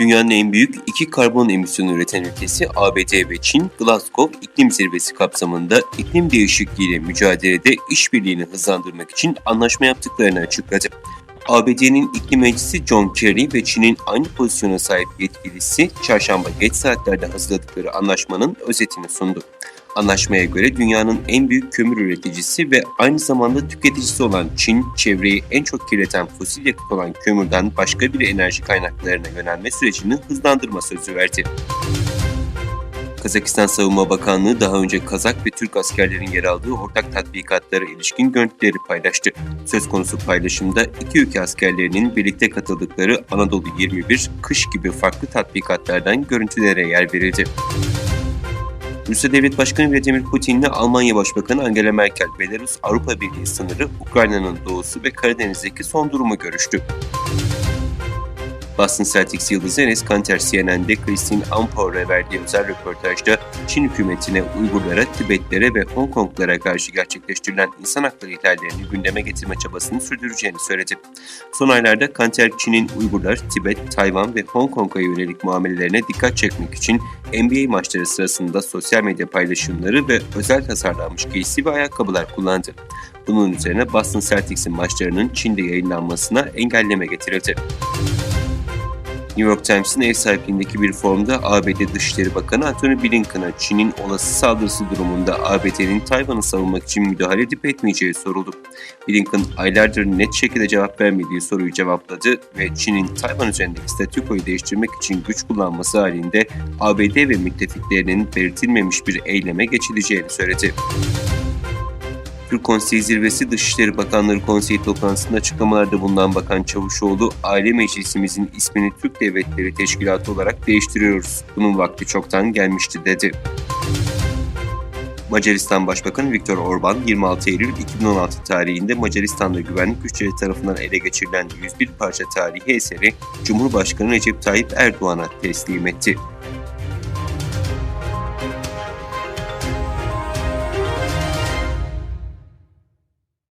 Dünyanın en büyük iki karbon emisyonu üreten ülkesi ABD ve Çin, Glasgow İklim Zirvesi kapsamında iklim değişikliğiyle mücadelede işbirliğini hızlandırmak için anlaşma yaptıklarını açıkladı. ABD'nin iklim elçisi John Kerry ve Çin'in aynı pozisyona sahip yetkilisi çarşamba geç saatlerde hazırladıkları anlaşmanın özetini sundu. Anlaşmaya göre dünyanın en büyük kömür üreticisi ve aynı zamanda tüketicisi olan Çin, çevreyi en çok kirleten fosil yakıt olan kömürden başka bir enerji kaynaklarına yönelme sürecini hızlandırma sözü verdi. Kazakistan Savunma Bakanlığı daha önce Kazak ve Türk askerlerin yer aldığı ortak tatbikatlara ilişkin görüntüleri paylaştı. Söz konusu paylaşımda iki ülke askerlerinin birlikte katıldıkları Anadolu 21, kış gibi farklı tatbikatlardan görüntülere yer verildi. Rusya Devlet Başkanı Vladimir Putin ile Almanya Başbakanı Angela Merkel, Belarus Avrupa Birliği sınırı, Ukrayna'nın doğusu ve Karadeniz'deki son durumu görüştü. Boston Celtics yıldızı Enes Kanter CNN'de Christine Ampauer'a verdiği özel röportajda Çin hükümetine Uygurlara, Tibetlere ve Hong Konglara karşı gerçekleştirilen insan hakları ihlallerini gündeme getirme çabasını sürdüreceğini söyledi. Son aylarda Kanter, Çin'in Uygurlar, Tibet, Tayvan ve Hong Kong'a yönelik muamelelerine dikkat çekmek için NBA maçları sırasında sosyal medya paylaşımları ve özel tasarlanmış giysi ve ayakkabılar kullandı. Bunun üzerine Boston Celtics'in maçlarının Çin'de yayınlanmasına engelleme getirildi. New York Times'in ev sahipliğindeki bir forumda ABD Dışişleri Bakanı Antony Blinken'a Çin'in olası saldırısı durumunda ABD'nin Tayvan'ı savunmak için müdahale edip etmeyeceği soruldu. Blinken aylardır net şekilde cevap vermediği soruyu cevapladı ve Çin'in Tayvan üzerindeki statükoyu değiştirmek için güç kullanması halinde ABD ve müttefiklerinin belirtilmemiş bir eyleme geçileceğini söyledi. Türk Konseyi Zirvesi Dışişleri Bakanları Konseyi toplantısında açıklamalarda bulunan Bakan Çavuşoğlu, aile meclisimizin ismini Türk Devletleri Teşkilatı olarak değiştiriyoruz. Bunun vakti çoktan gelmişti dedi. Macaristan Başbakanı Viktor Orban 26 Eylül 2016 tarihinde Macaristan'da güvenlik güçleri tarafından ele geçirilen 101 parça tarihi eseri Cumhurbaşkanı Recep Tayyip Erdoğan'a teslim etti.